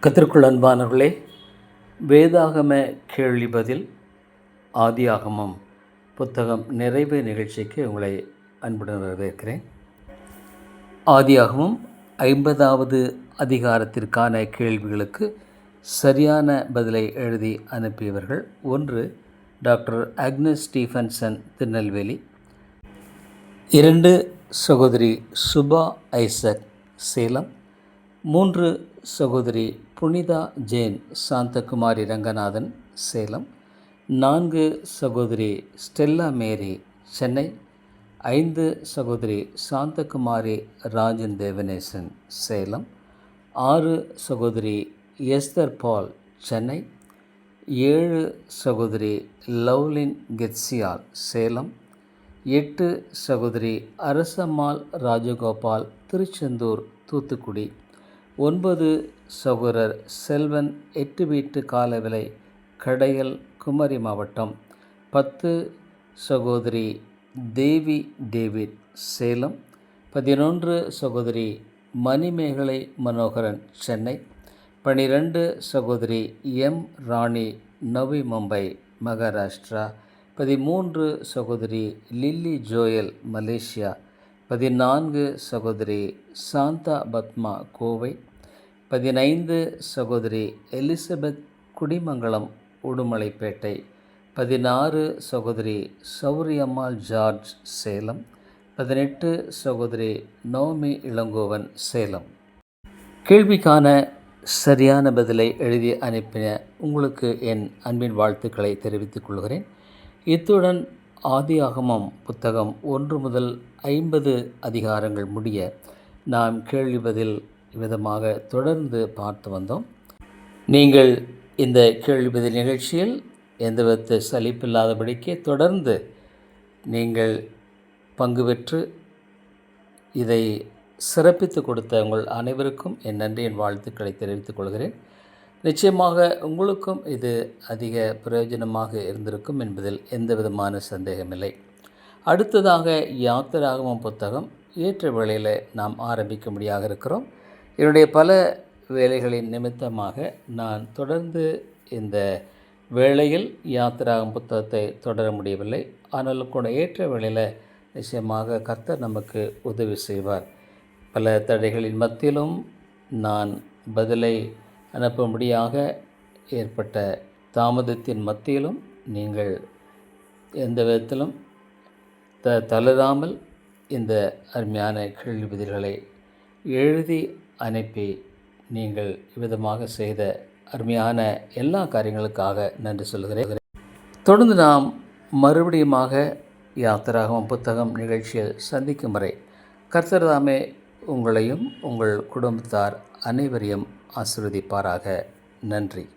கத்திற்குள் அன்பானவர்களே வேதாகம கேள்வி பதில் ஆதியாகமம் புத்தகம் நிறைவு நிகழ்ச்சிக்கு உங்களை அன்புடன் வரவேற்கிறேன். ஆதியாகமம் ஐம்பதாவது அதிகாரத்திற்கான கேள்விகளுக்கு சரியான பதிலை எழுதி அனுப்பியவர்கள் ஒன்று டாக்டர் அக்னஸ் ஸ்டீஃபன்சன் திருநெல்வேலி இரண்டு சகோதரி சுபா ஐசக் சேலம் மூன்று சகோதரி புனிதா ஜெயின் சாந்தகுமாரி ரங்கநாதன் சேலம் நான்கு சகோதரி ஸ்டெல்லா மேரி சென்னை ஐந்து சகோதரி சாந்தகுமாரி ராஜன் தேவநேசன் சேலம் ஆறு சகோதரி எஸ்தர் பால் சென்னை ஏழு சகோதரி லவ்லின் கெட்சியால் சேலம் எட்டு சகோதரி அரசம்மாள் ராஜகோபால் திருச்செந்தூர் தூத்துக்குடி. ஒன்பது சகோதரர் செல்வன் எட்டு வீட்டு காலவிலை கடையல் குமரி மாவட்டம். பத்து சகோதரி தேவி டேவிட் சேலம். பதினொன்று சகோதரி மணிமேகலை மனோகரன் சென்னை. பனிரெண்டு சகோதரி எம் ராணி நவி மும்பை மகாராஷ்டிரா. பதிமூன்று சகோதரி லில்லி ஜோயல் மலேசியா. பதினான்கு சகோதரி சாந்தா பத்மா கோவை. பதினைந்து சகோதரி எலிசபெத் குடிமங்கலம் உடுமலைப்பேட்டை. பதினாறு சகோதரி சௌரியம்மாள் ஜார்ஜ் சேலம். பதினெட்டு சகோதரி நோமி இளங்கோவன் சேலம். கேள்விக்கான சரியான பதிலை எழுதி அனுப்பின உங்களுக்கு என் அன்பின் வாழ்த்துக்களை தெரிவித்துக் கொள்கிறேன். இத்துடன் ஆதியாகமம் புத்தகம் ஒன்று முதல் ஐம்பது அதிகாரங்கள் முடிய நாம் கேள்வி பதில் விதமாக தொடர்ந்து பார்த்து வந்தோம். நீங்கள் இந்த கேள்வி பதில் நிகழ்ச்சியில் எந்தவித சலிப்பில்லாதபடிக்கு தொடர்ந்து நீங்கள் பங்கு பெற்று இதை சிறப்பித்து கொடுத்த உங்கள் அனைவருக்கும் என் நன்றி என் வாழ்த்துக்களை தெரிவித்துக் கொள்கிறேன். நிச்சயமாக உங்களுக்கும் இது அதிக பிரயோஜனமாக இருந்திருக்கும் என்பதில் எந்த விதமான சந்தேகமில்லை. அடுத்ததாக யாத்திராகமம் புத்தகம் ஏற்ற வேளையில் நாம் ஆரம்பிக்கும்படியாக இருக்கிறோம். என்னுடைய பல வேலைகளின் நிமித்தமாக நான் தொடர்ந்து இந்த வேளையில் யாத்திராகம் புத்தகத்தை தொடர முடியவில்லை. ஆனாலும் கூட ஏற்ற வேளையில் நிச்சயமாக கர்த்தர் நமக்கு உதவி செய்வார். பல தடைகளின் மத்தியிலும் நான் பதிலை அனுப்பும்படியாக ஏற்பட்ட தாமதத்தின் மத்தியிலும் நீங்கள் எந்த விதத்திலும் த தளராமல் இந்த அருமையான கேள்வி பதில்களை எழுதி அனுப்பி நீங்கள் விதமாக செய்த அருமையான எல்லா காரியங்களுக்காக நன்றி சொல்கிறேன் தொடர்ந்து நாம் மறுபடியுமாக யாத்திராகவும் புத்தகம் நிகழ்ச்சியில் சந்திக்கும் வரை கர்த்தர்தாமே உங்களையும் உங்கள் குடும்பத்தார் அனைவரையும் ஆசிர்வதிப்பாராக. நன்றி.